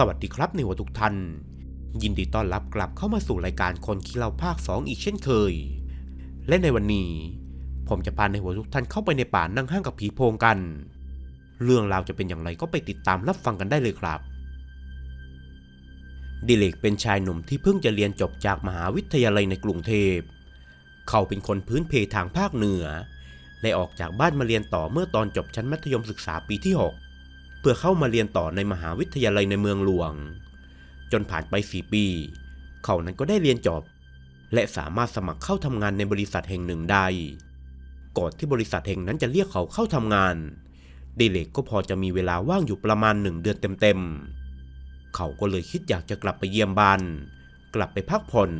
สวัสดีครับในหัวทุกท่าน ยินดีต้อนรับกลับเข้ามาสู่รายการคนขี้เล่าภาค 2 อีกเช่นเคย และในวันนี้ ผมจะพาในหัวทุกท่านเข้าไปในป่านั่งห้างกับผีโพงกัน เรื่องราวจะเป็นอย่างไรก็ไปติดตามรับฟังกันได้เลยครับ ดิเลกเป็นชายหนุ่มที่เพิ่งจะเรียนจบจากมหาวิทยาลัยในกรุงเทพ เขาเป็นคนพื้นเพทางภาคเหนือและออกจากบ้านมาเรียนต่อเมื่อตอนจบชั้นมัธยมศึกษาปีที่ 6 เพื่อเข้ามาเรียนต่อในมหาวิทยาลัยในเมืองหลวง จนผ่านไปสี่ปี เขานั้นก็ได้เรียนจบ และสามารถสมัครเข้าทำงานในบริษัทแห่งหนึ่งได้ ก่อนที่บริษัทแห่งนั้นจะเรียกเขาเข้าทำงานดิเลกก็พอจะมีเวลาว่างอยู่ประมาณหนึ่งเดือนเต็มๆ เขาก็เลยคิดอยากจะกลับไปเยี่ยมบ้าน กลับไปพักผ่อน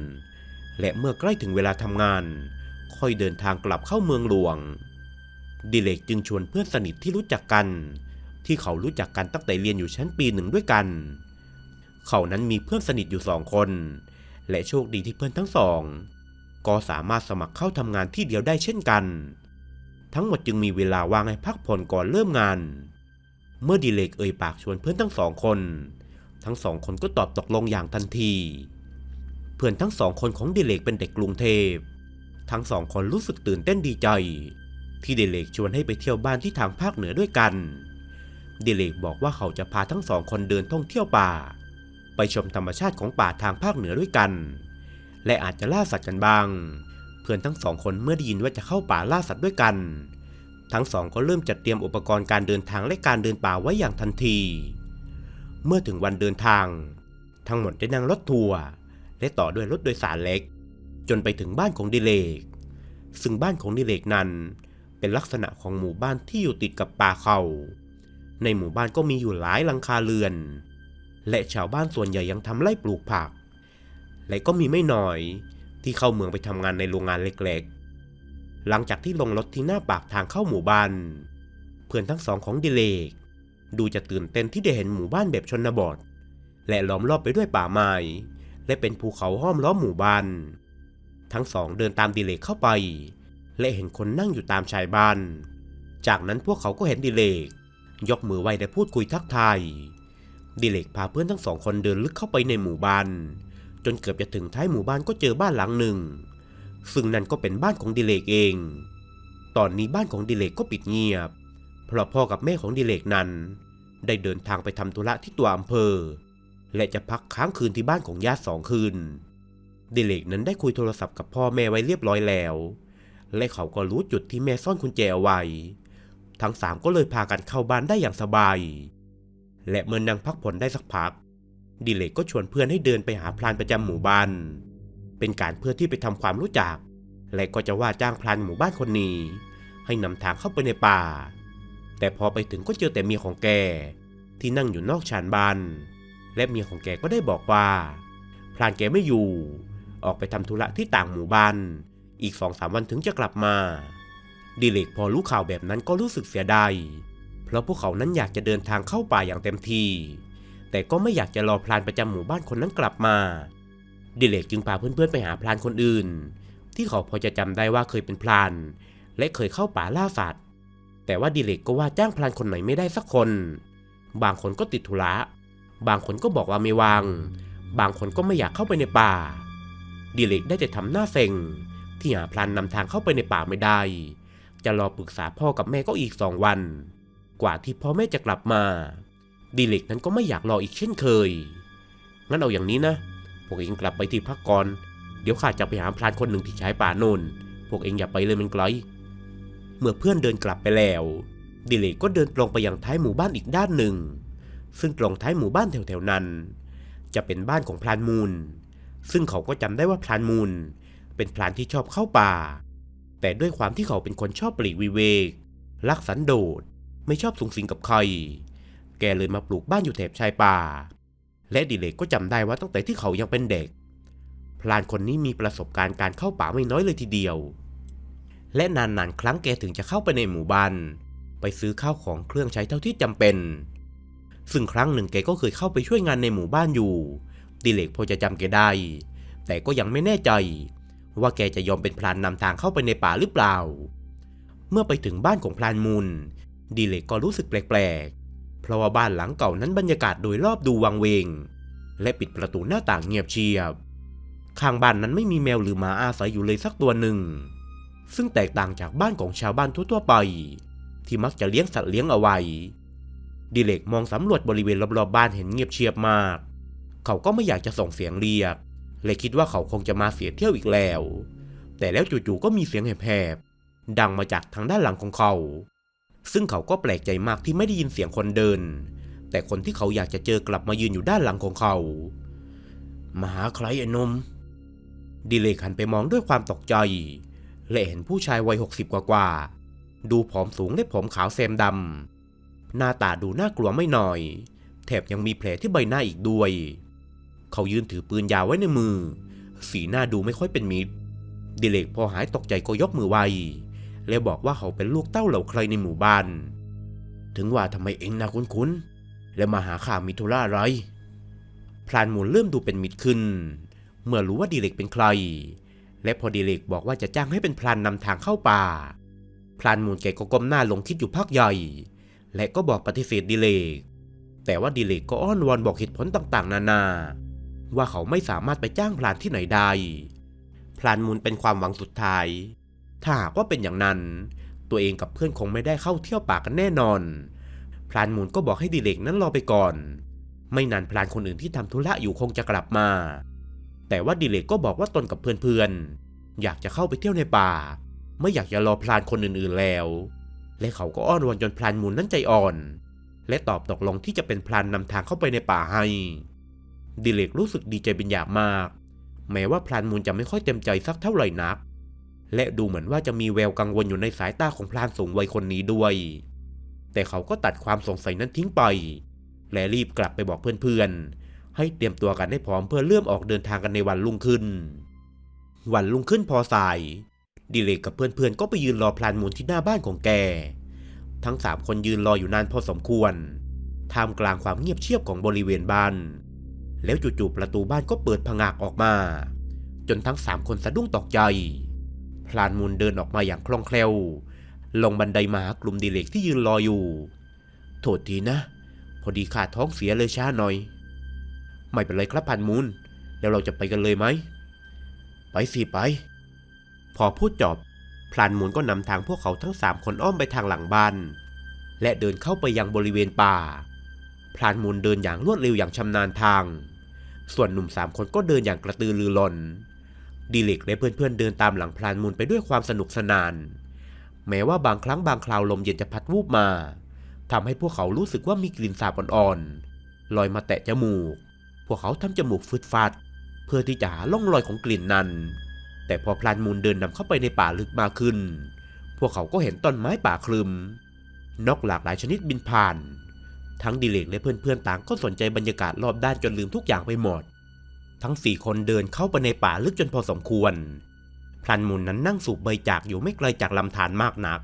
และเมื่อใกล้ถึงเวลาทำงาน ค่อยเดินทางกลับเข้าเมืองหลวงดิเลกจึงชวนเพื่อนสนิทที่รู้จักกัน ที่เขารู้จักกันตั้งแต่เรียนอยู่ชั้นปีหนึ่งด้วยกัน เขานั้นมีเพื่อนสนิทอยู่สองคน และโชคดีที่เพื่อนทั้งสอง ก็สามารถสมัครเข้าทำงานที่เดียวได้เช่นกัน ทั้งหมดจึงมีเวลาว่างให้พักผ่อนก่อนเริ่มงาน เมื่อดิเลกเอ่ยปากชวนเพื่อนทั้งสองคน ทั้งสองคนก็ตอบตกลงอย่างทันที เพื่อนทั้งสองคนของดิเลกเป็นเด็กกรุงเทพ ทั้งสองคนรู้สึกตื่นเต้นดีใจ ที่ดิเลกชวนให้ไปเที่ยวบ้านที่ทางภาคเหนือด้วยกัน ดิเลกบอกว่าเขาจะพาทั้งสองคนเดินท่องเที่ยวป่า ไปชมธรรมชาติของป่าทางภาคเหนือด้วยกัน และอาจจะล่าสัตว์กันบ้าง เพื่อนทั้งสองคนเมื่อได้ยินว่าจะเข้าป่าล่าสัตว์ด้วยกัน ทั้งสองก็เริ่มจัดเตรียมอุปกรณ์การเดินทางและการเดินป่าไว้อย่างทันที เมื่อถึงวันเดินทาง ทั้งหมดได้นั่งรถทัวร์และต่อด้วยรถโดยสารเล็ก จนไปถึงบ้านของดิเลก ซึ่งบ้านของดิเลกนั้นเป็นลักษณะของหมู่บ้านที่อยู่ติดกับป่าเขา ในหมู่บ้านก็มีอยู่หลายหลังคาเรือน และชาวบ้านส่วนใหญ่ยังทำไร่ปลูกผัก และก็มีไม่น้อยที่เข้าเมืองไปทำงานในโรงงานเล็กๆ หลังจากที่ลงรถที่หน้าปากทางเข้าหมู่บ้าน เพื่อนทั้งสองของดิเลก ดูจะตื่นเต้นที่ได้เห็นหมู่บ้านแบบชนบท และล้อมรอบไปด้วยป่าไม้และเป็นภูเขาห้อมล้อมหมู่บ้าน ทั้งสองเดินตามดิเลกเข้าไป และเห็นคนนั่งอยู่ตามชายบ้าน จากนั้นพวกเขาก็เห็นดิเลก ยกมือไหว้และพูดคุยทักทายดิเลกพาเพื่อนทั้งสองคนเดินลึกเข้าไปในหมู่บ้าน จนเกือบจะถึงท้ายหมู่บ้านก็เจอบ้านหลังหนึ่ง ซึ่งนั่นก็เป็นบ้านของดิเลกเอง ตอนนี้บ้านของดิเลกก็ปิดเงียบ เพราะพ่อกับแม่ของดิเลกนั้น ได้เดินทางไปทำธุระที่ตัวอำเภอ และจะพักค้างคืนที่บ้านของญาติสองคืน ดิเลกนั้นได้คุยโทรศัพท์กับพ่อแม่ไว้เรียบร้อยแล้ว และเขาก็รู้จุดที่แม่ซ่อนกุญแจเอาไว้ ทั้งสามก็เลยพากันเข้าบ้านได้อย่างสบาย และเมื่อนั่งพักผ่อนได้สักพัก ดิเลกก็ชวนเพื่อนให้เดินไปหาพรานประจำหมู่บ้าน เป็นการเพื่อที่ไปทำความรู้จัก และก็จะว่าจ้างพรานหมู่บ้านคนนี้ ให้นำทางเข้าไปในป่า แต่พอไปถึงก็เจอแต่เมียของแก ที่นั่งอยู่นอกชานบ้านและเมียของแกก็ได้บอกว่า พรานแกไม่อยู่ ออกไปทำธุระที่ต่างหมู่บ้าน อีกสองสามวันถึงจะกลับมา ดิเลกพอรู้ข่าวแบบนั้นก็รู้สึกเสียดาย เพราะพวกเขานั้นอยากจะเดินทางเข้าป่าอย่างเต็มที่แต่ก็ไม่อยากจะรอพลานประจำหมู่บ้านคนนั้นกลับมา ดิเลกจึงพาเพื่อนๆไปหาพลานคนอื่น ที่เขาพอจะจำได้ว่าเคยเป็นพลาน และเคยเข้าป่าล่าสัตว์ แต่ว่าดิเลกก็ว่าจ้างพลานคนไหนไม่ได้สักคน บางคนก็ติดธุระบางคนก็บอกว่าไม่วาง บางคนก็ไม่อยากเข้าไปในป่า ดิเลกได้แต่ทำหน้าเซ็งที่หาพลานนำทางเข้าไปในป่าไม่ได้ จะรอปรึกษาพ่อกับแม่ก็อีกสองวัน กว่าที่พ่อแม่จะกลับมา ดิเล็กนั้นก็ไม่อยากรออีกเช่นเคย งั้นเอาอย่างนี้นะ พวกเองกลับไปที่พักก่อน เดี๋ยวข้าจะไปหาพรานคนหนึ่งที่ชายป่าโนนพวกเองอย่าไปเลยมันไกล เมื่อเพื่อนเดินกลับไปแล้ว ดิเล็กก็เดินตรงไปยังท้ายหมู่บ้านอีกด้านหนึ่ง ซึ่งตรงท้ายหมู่บ้านแถวๆนั้น จะเป็นบ้านของพรานมูล ซึ่งเขาก็จำได้ว่าพรานมูล เป็นพรานที่ชอบเข้าป่า แต่ด้วยความที่เขาเป็นคนชอบปลีกวิเวก รักสันโดษ ไม่ชอบสุงสิงกับใคร แกเลยมาปลูกบ้านอยู่แถบชายป่า และดิเลกก็จำได้ว่าตั้งแต่ที่เขายังเป็นเด็ก พลานคนนี้มีประสบการณ์การเข้าป่าไม่น้อยเลยทีเดียว และนานๆครั้งแกถึงจะเข้าไปในหมู่บ้าน ไปซื้อข้าวของเครื่องใช้เท่าที่จำเป็น ซึ่งครั้งหนึ่งแกก็เคยเข้าไปช่วยงานในหมู่บ้านอยู่ ดิเลกพอจะจำแกได้ แต่ก็ยังไม่แน่ใจ ว่าแกจะยอมเป็นพลานนำทางเข้าไปในป่าหรือเปล่า เมื่อไปถึงบ้านของพลานมูลดิเลกก็รู้สึกแปลกๆ เพราะว่าบ้านหลังเก่านั้นบรรยากาศโดยรอบดูวังเวง และปิดประตูหน้าต่างเงียบเชียบ ข้างบ้านนั้นไม่มีแมวหรือหมาอาศัยอยู่เลยสักตัวหนึ่ง ซึ่งแตกต่างจากบ้านของชาวบ้านทั่วๆไป ที่มักจะเลี้ยงสัตว์เลี้ยงเอาไว้ ดิเลกมองสำรวจบริเวณรอบๆบ้านเห็นเงียบเชียบมาก เขาก็ไม่อยากจะส่งเสียงเรียก เลยคิดว่าเขาคงจะมาเสียเที่ยวอีกแล้ว แต่แล้วจู่ๆก็มีเสียงแหบๆดังมาจากทางด้านหลังของเขา ซึ่งเขาก็แปลกใจมากที่ไม่ได้ยินเสียงคนเดิน แต่คนที่เขาอยากจะเจอกลับมายืนอยู่ด้านหลังของเขามาหาใครไอ้นมดิเลกหันไปมองด้วยความตกใจและเห็นผู้ชายวัยหกสิบกว่าๆดูผอมสูงและผมขาวแซมดำหน้าตาดูน่ากลัวไม่น้อย แถบยังมีแผลที่ใบหน้าอีกด้วย เขายืนถือปืนยาวไว้ในมือ สีหน้าดูไม่ค่อยเป็นมิตร ดิเลกพอหายตกใจก็ยกมือไหวและบอกว่าเขาเป็นลูกเต้าเหล่าใครในหมู่บ้าน ถึงว่าทำไมเองนะคุ้นๆ และมาหาข้ามิธุระอะไร พรานมูลเริ่มดูเป็นมิตรขึ้น เมื่อรู้ว่าดิเลกเป็นใคร และพอดิเลกบอกว่าจะจ้างให้เป็นพรานนำทางเข้าป่า พรานมูลแกก็ก้มหน้าลงคิดอยู่พักใหญ่ และก็บอกปฏิเสธดิเลก แต่ว่าดิเลกก็อ้อนวอนบอกเหตุผลต่างๆ นานา ว่าเขาไม่สามารถไปจ้างพรานที่ไหนได้พรานมูลเป็นความหวังสุดท้าย ถ้าหากว่าเป็นอย่างนั้น ตัวเองกับเพื่อนคงไม่ได้เข้าเที่ยวป่ากันแน่นอนพรานมูลก็บอกให้ดิเลกนั้นรอไปก่อน ไม่นานพรานคนอื่นที่ทำธุระอยู่คงจะกลับมา แต่ว่าดิเลกก็บอกว่าตนกับเพื่อนๆอยากจะเข้าไปเที่ยวในป่า ไม่อยากจะรอพรานคนอื่นๆแล้ว และเขาก็อ้อนวอนจนพรานมูลนั้นใจอ่อน และตอบตกลงที่จะเป็นพรานนำทางเข้าไปในป่าให้ ดิเลกรู้สึกดีใจเป็นอย่างมาก แม้ว่าพรานมูลจะไม่ค่อยเต็มใจสักเท่าไหร่นัก และดูเหมือนว่าจะมีแววกังวลอยู่ในสายตาของพรานสูงวัยคนนี้ด้วย แต่เขาก็ตัดความสงสัยนั้นทิ้งไป และรีบกลับไปบอกเพื่อนๆ ให้เตรียมตัวกันให้พร้อมเพื่อเริ่มออกเดินทางกันในวันรุ่งขึ้น วันรุ่งขึ้นพอสาย ดิเลกกับเพื่อนๆ ก็ไปยืนรอพลานมูลที่หน้าบ้านของแก ทั้งสามคนยืนรออยู่นานพอสมควรท่ามกลางความเงียบเชียบของบริเวณบ้าน แล้วจู่ๆประตูบ้านก็เปิดผงากออกมา จนทั้งสามคนสะดุ้งตกใจพลานมูลเดินออกมาอย่างคล่องแคล่ว ลงบันไดมาหากลุ่มดิเล็กที่ยืนรออยู่ โทษทีนะ พอดีขาดท้องเสียเลยช้าหน่อย ไม่เป็นไรครับพันมูล แล้วเราจะไปกันเลยไหม ไปสิไป พอพูดจบพลานมูลก็นำทางพวกเขาทั้งสามคนอ้อมไปทางหลังบ้าน และเดินเข้าไปยังบริเวณป่า พลานมูลเดินอย่างรวดเร็วอย่างชำนาญทาง ส่วนหนุ่มสามคนก็เดินอย่างกระตือรือร้นดีเล็กและเพื่อนๆเดินตามหลังพลานมูลไปด้วยความสนุกสนาน แม้ว่าบางครั้งบางคราวลมเย็นจะพัดวูบมาทำให้พวกเขารู้สึกว่ามีกลิ่นสาบอ่อนๆลอยมาแตะจมูก พวกเขาทำจมูกฟึดฟัด เพื่อที่จะหาล่องรอยของกลิ่นนั้น แต่พอพลานมูลเดินนำเข้าไปในป่าลึกมากขึ้น พวกเขาก็เห็นต้นไม้ป่าคลึมนกหลากหลายชนิดบินผ่าน ทั้งดิเลกและเพื่อนๆต่างก็สนใจบรรยากาศรอบด้านจนลืมทุกอย่างไปหมด ทั้งสี่คนเดินเข้าไปในป่าลึกจนพอสมควร พลันมูลนั้นนั่งสูบใบจากอยู่ไม่ไกลจากลำธารมากนัก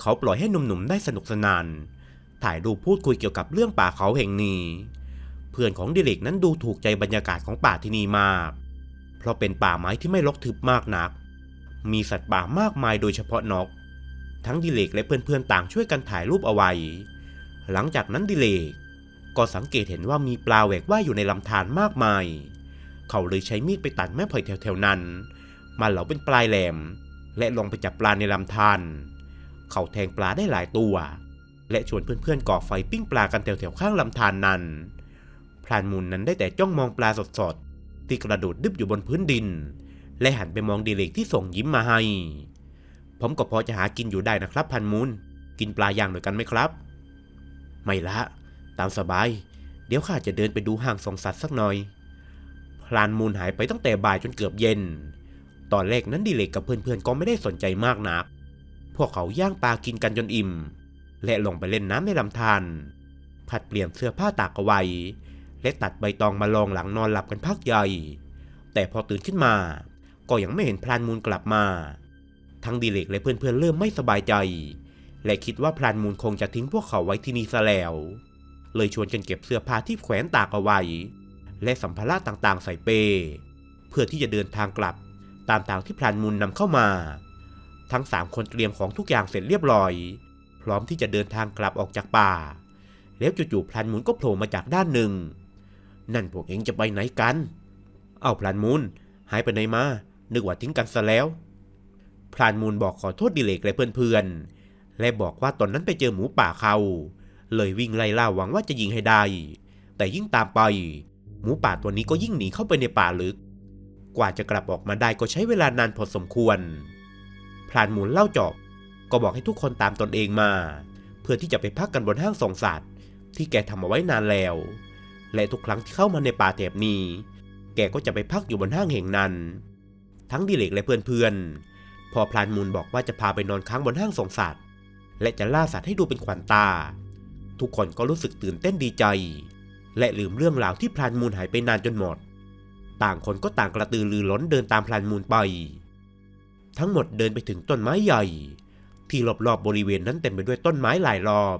เขาปล่อยให้หนุ่มๆได้สนุกสนาน ถ่ายรูปพูดคุยเกี่ยวกับเรื่องป่าเขาแห่งนี้ เพื่อนของดิเลกนั้นดูถูกใจบรรยากาศของป่าที่นี่มาก เพราะเป็นป่าไม้ที่ไม่รกทึบมากนัก มีสัตว์ป่ามากมายโดยเฉพาะนก ทั้งดิเลกและเพื่อนๆต่างช่วยกันถ่ายรูปเอาไว้ หลังจากนั้นดิเลกก็สังเกตเห็นว่ามีปลาแหวกว่ายอยู่ในลำธารมากมาย เขาเลยใช้มีดไปตัดแม่ไผ่แถวๆนั้น มาเหลาเป็นปลายแหลม และลงไปจับปลาในลำธารเขาแทงปลาได้หลายตัว และชวนเพื่อนๆก่อไฟปิ้งปลากันแถวๆข้างลำธารนนั้น พรานมูลนั้นได้แต่จ้องมองปลาสดๆที่กระโดดดึบอยู่บนพื้นดิน และหันไปมองดิเลกที่ส่งยิ้มมาให้ ผมก็พอจะหากินอยู่ได้นะครับพันมูล กินปลาย่างหน่อยกันไหมครับ ไม่ละ ตามสบาย เดี๋ยวข้าจะเดินไปดูห้างส่งสัตว์สักหน่อย พลานมูลหายไปตั้งแต่บ่ายจนเกือบเย็น ตอนแรกนั้นดิเลกกับเพื่อนๆก็ไม่ได้สนใจมากนัก พวกเขาย่างปลากินกันจนอิ่ม และลงไปเล่นน้ำในลำธารผัดเปลี่ยนเสื้อผ้าตากเอาไว้ และตัดใบตองมาลองหลังนอนหลับกันพักใหญ่ แต่พอตื่นขึ้นมา ก็ยังไม่เห็นพลานมูลกลับมา ทั้งดิเลกและเพื่อนๆเริ่มไม่สบายใจ และคิดว่าพลานมูลคงจะทิ้งพวกเขาไว้ที่นี่ซะแล้ว เลยชวนกันเก็บเสื้อผ้าที่แขวนตากเอาไว้ และสัมภาระต่างๆ ใส่เป้ เพื่อที่จะเดินทางกลับตามทางที่พลานมูลนำเข้ามา ทั้งสามคนเตรียมของทุกอย่างเสร็จเรียบร้อย พร้อมที่จะเดินทางกลับออกจากป่า แล้วจู่ๆพลันมูลก็โผล่มาจากด้านหนึ่ง นั่นพวกเองจะไปไหนกัน เอาพลันมูลหายไปไหนมา นึกว่าทิ้งกันซะแล้ว พลานมูลบอกขอโทษดิเลกและเพื่อนๆ และบอกว่าตอนนั้นไปเจอหมูป่าเขา เลยวิ่งไล่ล่าหวังว่าจะยิงให้ได้ แต่ยิ่งตามไป หมูป่าตัวนี้ก็ยิ่งหนีเข้าไปในป่าลึก กว่าจะกลับออกมาได้ก็ใช้เวลานานพอสมควร พลานมูลเล่าจบก็บอกให้ทุกคนตามตนเองมา เพื่อที่จะไปพักกันบนห้างส่งสัตว์ ที่แกทำเอาไว้นานแล้ว และทุกครั้งที่เข้ามาในป่าแถบนี้ แกก็จะไปพักอยู่บนห้างแห่งนั้น ทั้งดิเลกและเพื่อนๆพอพลานมูลบอกว่าจะพาไปนอนค้างบนห้างส่งสัตว และจะล่าสัตว์ให้ดูเป็นขวัญตา ทุกคนก็รู้สึกตื่นเต้นดีใจ และลืมเรื่องราวที่พลานมูลหายไปนานจนหมด ต่างคนก็ต่างกระตือรือร้นเดินตามพลานมูลไป ทั้งหมดเดินไปถึงต้นไม้ใหญ่ ที่รอบๆบบริเวณนั้นเต็มไปด้วยต้นไม้หลายรอบ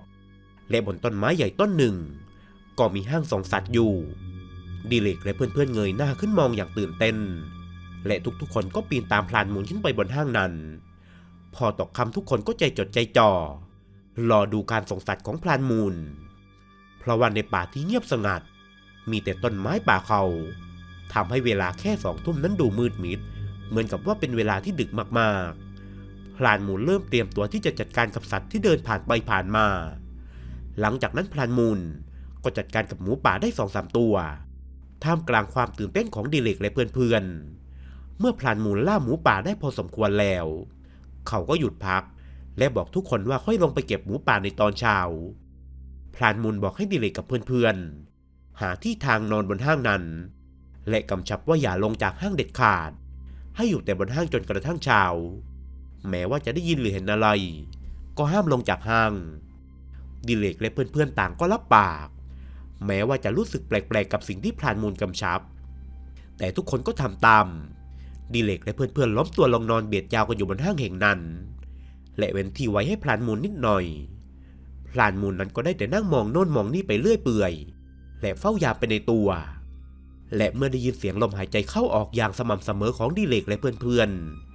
และบนต้นไม้ใหญ่ต้นหนึ่ง ก็มีห้างส่งสัตว์อยู่ ดิเลกและเพื่อนๆเงยหน้าขึ้นมองอย่างตื่นเต้น และทุกๆคนก็ปีนตามพลานมูลขึ้นไปบนห้างนั้น พอตกคำทุกคนก็ใจจดใจจ่อรอดูการส่งสัตว์ของพลานมูล เพราะวันในป่าที่เงียบสงัด มีแต่ต้นไม้ป่าเขาทำให้เวลาแค่สองทุ่มนั้นดูมืดมิด เหมือนกับว่าเป็นเวลาที่ดึกมากๆ พลานมูลเริ่มเตรียมตัวที่จะจัดการกับสัตว์ที่เดินผ่านไปผ่านมา หลังจากนั้นพลานมูลก็จัดการกับหมูป่าได้สองสามตัวท่ามกลางความตื่นเต้นของดิเลกและเพื่อนๆเมื่อพลานมูลล่าหมูป่าได้พอสมควรแล้ว เขาก็หยุดพัก และบอกทุกคนว่าค่อยลงไปเก็บหมูป่าในตอนเช้าพลานมูลบอกให้ดิเลกกับเพื่อนๆ หาที่ทางนอนบนห้างนั้น และกำชับว่าอย่าลงจากห้างเด็ดขาด ให้อยู่แต่บนห้างจนกระทั่งเช้า แม้ว่าจะได้ยินหรือเห็นอะไร ก็ห้ามลงจากห้าง ดิเลกและเพื่อนๆต่างก็รับปาก แม้ว่าจะรู้สึกแปลกๆกับสิ่งที่พลานมูลกำชับ แต่ทุกคนก็ทำตาม ดิเลกและเพื่อนๆล้มตัวลงนอนเบียดยาวกันอยู่บนห้างแห่งนั้น และเว้นที่ไว้ให้พลานมูลนิดหน่อย พลานมูลนั้นก็ได้แต่นั่งมองโน่นมองนี่ไปเรื่อยเปื่อย และเฝ้ายามไปในตัว และเมื่อได้ยินเสียงลมหายใจเข้าออกอย่างสม่ำเสมอของดิเลกและเพื่อน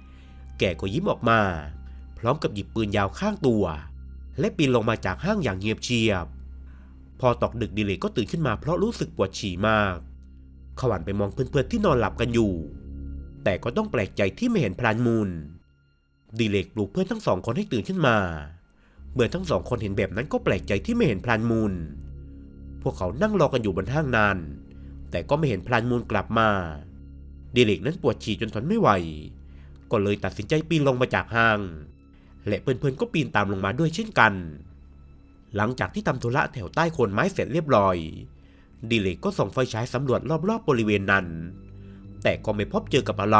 ๆ แกก็ยิ้มออกมา พร้อมกับหยิบปืนยาวข้างตัว และปีนลงมาจากห้างอย่างเงียบเชียบ พอตกดึกดิเลกก็ตื่นขึ้นมาเพราะรู้สึกปวดฉี่มากเขาหันไปมองเพื่อนๆที่นอนหลับกันอยู่ แต่ก็ต้องแปลกใจที่ไม่เห็นพลานมูล ดิเลกปลุกเพื่อนทั้งสองคนให้ตื่นขึ้นมา เมื่อทั้งสองคนเห็นแบบนั้นก็แปลกใจที่ไม่เห็นพลานมูล พวกเขานั่งรอกันอยู่บนห้างนาน แต่ก็ไม่เห็นพลานมูลกลับมา ดิเลกนั้นปวดฉี่จนทนไม่ไหว ก็เลยตัดสินใจปีนลงมาจากห้าง และเพื่อนๆก็ปีนตามลงมาด้วยเช่นกัน หลังจากที่ทำธุระแถวใต้โคนไม้เสร็จเรียบร้อย ดิเลกก็ส่องไฟฉายสำรวจรอบๆบริเวณนั้น แต่ก็ไม่พบเจอกับอะไร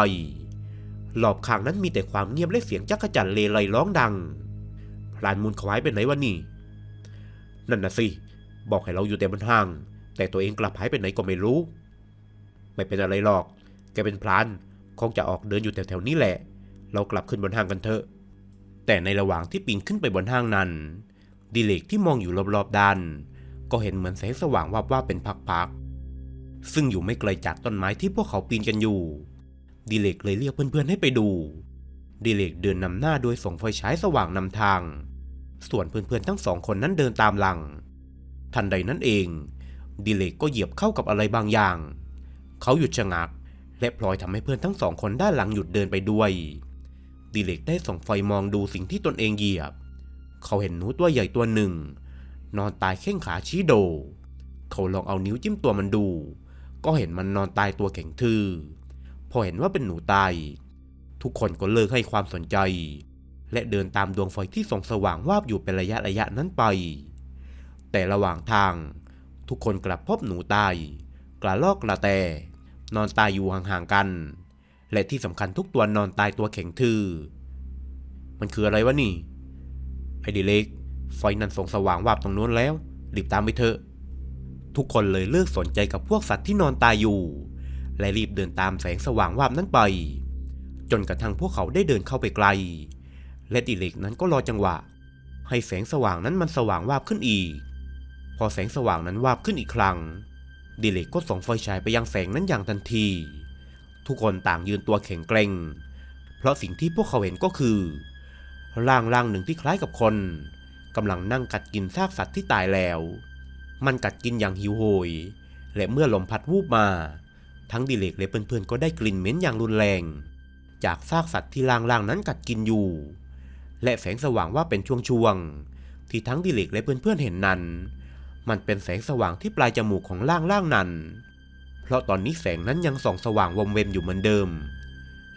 รอบข้างนั้นมีแต่ความเงียบและเสียงจักรจั่นเลไลร้องดังพลานมูลขาหายไปไหนวะนี่ นั่นนะสิ บอกให้เราอยู่แต่บนห้าง แต่ตัวเองกลับหายไปไหนก็ไม่รู้ ไม่เป็นอะไรหรอก แกเป็นพลานคงจะออกเดินอยู่แถวๆนี้แหละ เรากลับขึ้นบนห้างกันเถอะ แต่ในระหว่างที่ปีนขึ้นไปบนห้างนั้น ดิเลกที่มองอยู่รอบๆด้าน ก็เห็นเหมือนแสงสว่างวับว่าบเป็นพักๆ ซึ่งอยู่ไม่ไกลจากต้นไม้ที่พวกเขาปีนกันอยู่ ดิเลกเลยเรียกเพื่อนๆให้ไปดู ดิเลกเดินนำหน้าโดยส่องไฟฉายสว่างนำทาง ส่วนเพื่อนๆทั้งสองคนนั้นเดินตามหลัง ทันใดนั้นเอง ดิเลกก็เหยียบเข้ากับอะไรบางอย่าง เขาหยุดชะงัก และพลอยทำให้เพื่อนทั้งสองคนด้านหลังหยุดเดินไปด้วย ดิเลกได้ส่องไฟมองดูสิ่งที่ตนเองเหยียบ เขาเห็นหนูตัวใหญ่ตัวหนึ่ง นอนตายแข้งขาชี้โด เขาลองเอานิ้วจิ้มตัวมันดู ก็เห็นมันนอนตายตัวแข็งทื่อ พอเห็นว่าเป็นหนูตาย ทุกคนก็เลิกให้ความสนใจ และเดินตามดวงไฟที่ส่องสว่างวาบอยู่เป็นระยะระยะนั้นไป แต่ระหว่างทาง ทุกคนกลับพบหนูตาย กระลอกกระแต นอนตายอยู่ห่างๆกัน และที่สำคัญทุกตัวนอนตายตัวแข็งทื่อ มันคืออะไรวะนี่ ไอเดเล็กไฟนั้นส่องสว่างวาบตรงนู้นแล้วรีบตามไปเถอะ ทุกคนเลยเลิกสนใจกับพวกสัตว์ที่นอนตายอยู่ และรีบเดินตามแสงสว่างวาบนั้นไป จนกระทั่งพวกเขาได้เดินเข้าไปไกล และดิเล็กนั้นก็รอจังหวะ ให้แสงสว่างนั้นมันสว่างวาบขึ้นอีก พอแสงสว่างนั้นวาบขึ้นอีกครั้ง ดิเล็กก็ส่องไฟฉายไปยังแสงนั้นอย่างทันที ทุกคนต่างยืนตัวแข็งเกร็ง เพราะสิ่งที่พวกเขาเห็นก็คือ ร่างร่างหนึ่งที่คล้ายกับคนกำลังนั่งกัดกินซากสัตว์ที่ตายแล้ว มันกัดกินอย่างหิวโหย และเมื่อลมพัดวูบมา ทั้งดิเลกและเพื่อนๆก็ได้กลิ่นเหม็นอย่างรุนแรง จากซากสัตว์ที่ล่างๆนั้นกัดกินอยู่ และแสงสว่างว่าเป็นช่วงๆที่ทั้งดิเลกและเพื่อนๆเห็นนั้น มันเป็นแสงสว่างที่ปลายจมูกของล่างๆนั้น เพราะตอนนี้แสงนั้นยังส่องสว่างวมเวมอยู่เหมือนเดิม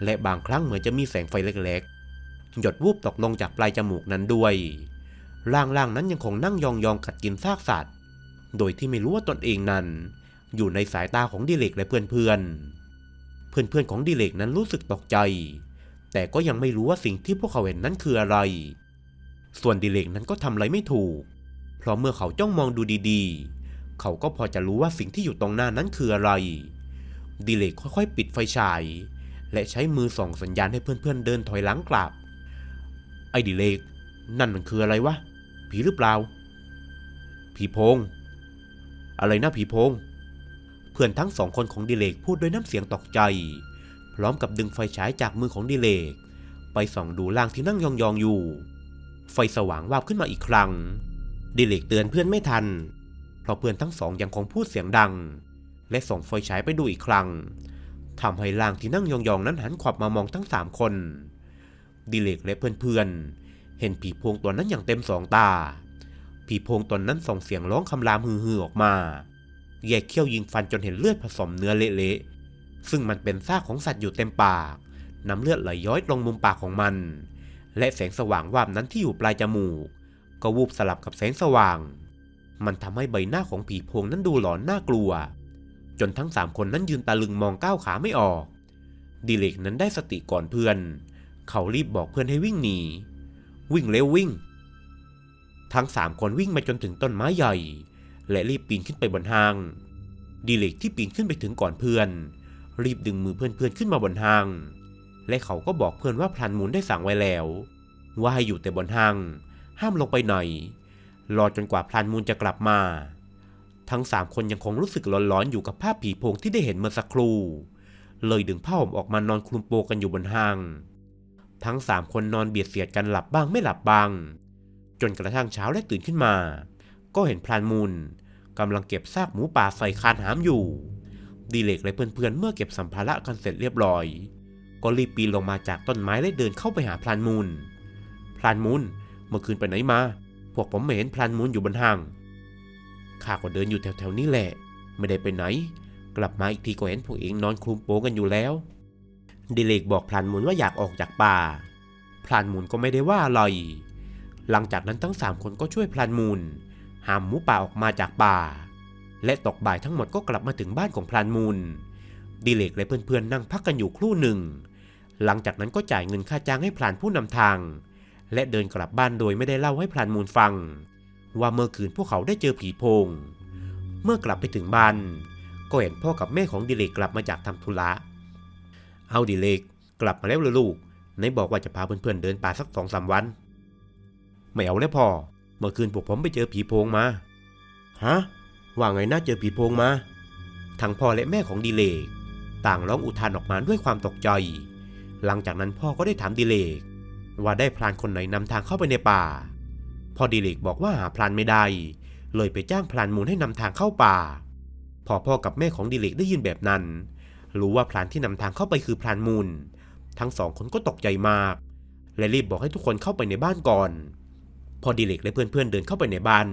และบางครั้งเหมือนจะมีแสงไฟเล็กๆ หยดวูบตกลงจากปลายจมูกนั้นด้วยร่างๆนั้นยังคงนั่งยองๆกัดกินซากสัตว์ โดยที่ไม่รู้ว่าตนเองนั้น อยู่ในสายตาของดิเลกและเพื่อนๆ เพื่อนๆของดิเลกนั้นรู้สึกตกใจ แต่ก็ยังไม่รู้ว่าสิ่งที่พวกเขาเห็นนั้นคืออะไร ส่วนดิเลกนั้นก็ทำอะไรไม่ถูก เพราะเมื่อเขาจ้องมองดูดีๆ เขาก็พอจะรู้ว่าสิ่งที่อยู่ตรงหน้านั้นคืออะไร ดิเลกค่อยๆ ปิดไฟฉาย และใช้มือส่องสัญญาณให้เพื่อนๆเดินถอยหลังกลับ ไอ้ดิเลกนั่นมันคืออะไรวะ ผีหรือเปล่า ผีโพง อะไรนะผีพง เพื่อนทั้งสองคนของดิเลกพูดด้วยน้ำเสียงตกใจ พร้อมกับดึงไฟฉายจากมือของดิเลก ไปส่องดูร่างที่นั่งยองๆอยู่ ไฟสว่างวาบขึ้นมาอีกครั้ง ดิเลกเตือนเพื่อนไม่ทัน เพราะเพื่อนทั้งสองยังคงพูดเสียงดัง และส่องไฟฉายไปดูอีกครั้งทำให้ร่างที่นั่งยองๆนั้นหันขวับมามองทั้งสามคน ดิเลกและเพื่อนๆเห็นผีโพงตัวนั้นอย่างเต็มสองตา ผีโพงตนนั้นส่งเสียงร้องคำรามฮือๆออกมาแยกเขี้ยวยิงฟันจนเห็นเลือดผสมเนื้อเละๆ ซึ่งมันเป็นซากของสัตว์อยู่เต็มปาก น้ำเลือดไหลย้อยตรงมุมปากของมัน และแสงสว่างวาบนั้นที่อยู่ปลายจมูก ก็วูบสลับกับแสงสว่าง มันทำให้ใบหน้าของผีโพงนั้นดูหลอนน่ากลัว จนทั้งสามคนนั้นยืนตะลึงมองก้าวขาไม่ออก ดิเลกนั้นได้สติก่อนเพื่อน เขารีบบอกเพื่อนให้วิ่งหนี วิ่งเร็ววิ่ง ทั้งสามคนวิ่งมาจนถึงต้นไม้ใหญ่ และรีบปีนขึ้นไปบนห้าง ดีเล็กที่ปีนขึ้นไปถึงก่อนเพื่อน รีบดึงมือเพื่อนๆขึ้นมาบนห้าง และเขาก็บอกเพื่อนว่าพลันมูลได้สั่งไว้แล้ว ว่าให้อยู่แต่บนห้าง ห้ามลงไปไหนรอจนกว่าพลันมูลจะกลับมา ทั้งสามคนยังคงรู้สึกร้อนๆอยู่กับภาพผีโพงที่ได้เห็นเมื่อสักครู่เลยดึงผ้าห่มออกมานอนคลุมโปงกันอยู่บนห้าง ทั้งสามคนนอนเบียดเสียดกันหลับบ้างไม่หลับบ้าง จนกระทั่งเช้าและตื่นขึ้นมา ก็เห็นพรานมูลกำลังเก็บซากหมูป่าใส่คานหามอยู่ ดีเล็กและเพื่อนๆเมื่อเก็บสัมภาระกันเสร็จเรียบร้อย ก็รีบปีนลงมาจากต้นไม้และเดินเข้าไปหาพรานมูลพรานมูลเมื่อคืนไปไหนมา พวกผมไม่เห็นพรานมูลอยู่บนห้างข้าก็เดินอยู่แถวๆนี้แหละ ไม่ได้ไปไหน กลับมาอีกทีก็เห็นพวกเองนอนคลุมโปงกันอยู่แล้ว ดิเลกบอกพรานมูลว่าอยากออกจากป่าพรานมูลก็ไม่ได้ว่าอะไร หลังจากนั้นทั้งสามคนก็ช่วยพรานมูล หามหมูป่าออกมาจากป่า และตกบ่ายทั้งหมดก็กลับมาถึงบ้านของพรานมูล ดิเลกและเพื่อนๆนั่งพักกันอยู่ครู่หนึ่ง หลังจากนั้นก็จ่ายเงินค่าจ้างให้พรานผู้นำทาง และเดินกลับบ้านโดยไม่ได้เล่าให้พรานมูลฟัง ว่าเมื่อคืนพวกเขาได้เจอผีโพง เมื่อกลับไปถึงบ้านก็เห็นพ่อกับแม่ของดิเลกกลับมาจากทำธุระเอาดิเลกกลับมาแล้วเหรอลูกไหนบอกว่าจะพาเพื่อนๆเดินป่าสักสองสามวัน ไม่เอาแล้วพ่อเมื่อคืนพวกผมไปเจอผีโพงมา ฮะ ว่าไงน่าเจอผีโพงมา ทั้งพ่อและแม่ของดีเลก ต่างร้องอุทานออกมาด้วยความตกใจ หลังจากนั้นพ่อก็ได้ถามดีเลก ว่าได้พรานคนไหนนำทางเข้าไปในป่า พอดีเลกบอกว่าหาพรานไม่ได้ เลยไปจ้างพรานมูลให้นำทางเข้าป่า พอพ่อกับแม่ของดีเลกได้ยินแบบนั้น รู้ว่าพรานที่นำทางเข้าไปคือพรานมูล ทั้งสองคนก็ตกใจมากและรีบบอกให้ทุกคนเข้าไปในบ้านก่อน พอดีเลกและเพื่อนๆเดินเข้าไปในบ้าน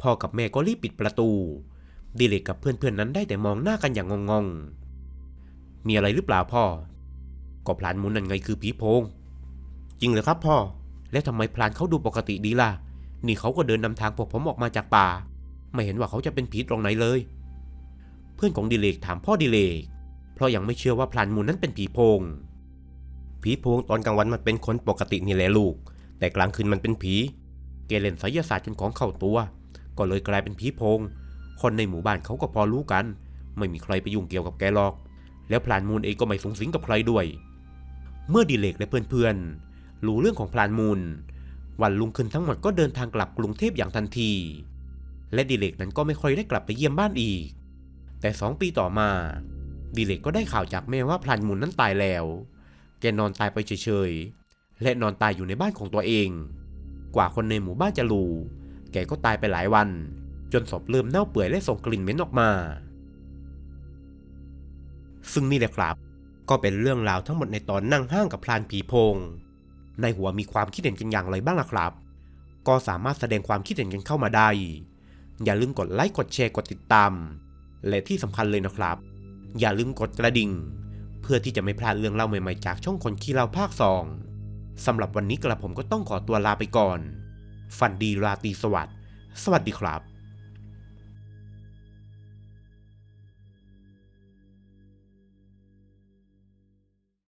พ่อกับแม่ก็รีบปิดประตูดีเลกกับเพื่อนๆนั้นได้แต่มองหน้ากันอย่างงงๆ มีอะไรหรือเปล่าพ่อ ก็พลานมูลนั่นไงคือผีโพง จริงเหรอครับพ่อ และทำไมพลานเขาดูปกติดีล่ะ นี่เขาก็เดินนำทางพวกผมออกมาจากป่า ไม่เห็นว่าเขาจะเป็นผีตรงไหนเลย เพื่อนของดีเลกถามพ่อดีเลก เพราะยังไม่เชื่อว่าพลานมูลนั้นเป็นผีโพง ผีโพงตอนกลางวันมันเป็นคนปกตินี่แหละลูก แต่กลางคืนมันเป็นผี แกเล่นไสยศาสตร์จนของเข้าตัว ก็เลยกลายเป็นผีโพง คนในหมู่บ้านเขาก็พอรู้กัน ไม่มีใครไปยุ่งเกี่ยวกับแกหรอก แล้วพลานมูลเองก็ไม่สงสิงกับใครด้วย เมื่อดีเลกและเพื่อนๆรู้เรื่องของพลานมูล วันลุงขึ้นทั้งหมดก็เดินทางกลับกรุงเทพอย่างทันที และดีเลกนั้นก็ไม่ค่อยได้กลับไปเยี่ยมบ้านอีก แต่สองปีต่อมาดีเลกก็ได้ข่าวจากแม่ว่าพลานมูลนั้นตายแล้ว แกนอนตายไปเฉยๆ และนอนตายอยู่ในบ้านของตัวเอง กว่าคนในหมู่บ้านจะรู้ แกก็ตายไปหลายวัน จนศพเริ่มเน่าเปื่อยและส่งกลิ่นเหม็นออกมา ซึ่งนี่แหละครับ ก็เป็นเรื่องราวทั้งหมดในตอนนั่งห้างกับพลานผีพง ในหัวมีความคิดเห็นกันอย่างไรบ้างล่ะครับ ก็สามารถแสดงความคิดเห็นกันเข้ามาได้ อย่าลืมกดไลค์ กดแชร์ กดติดตาม และที่สำคัญเลยนะครับ อย่าลืมกดกระดิ่ง เพื่อที่จะไม่พลาดเรื่องเล่าใหม่ๆจากช่องคนขี้เล่าภาคสอง สำหรับวันนี้กระผมก็ต้องขอตัวลาไปก่อน ฝันดีราตรีสวัสดิ์ สวัสดีครับ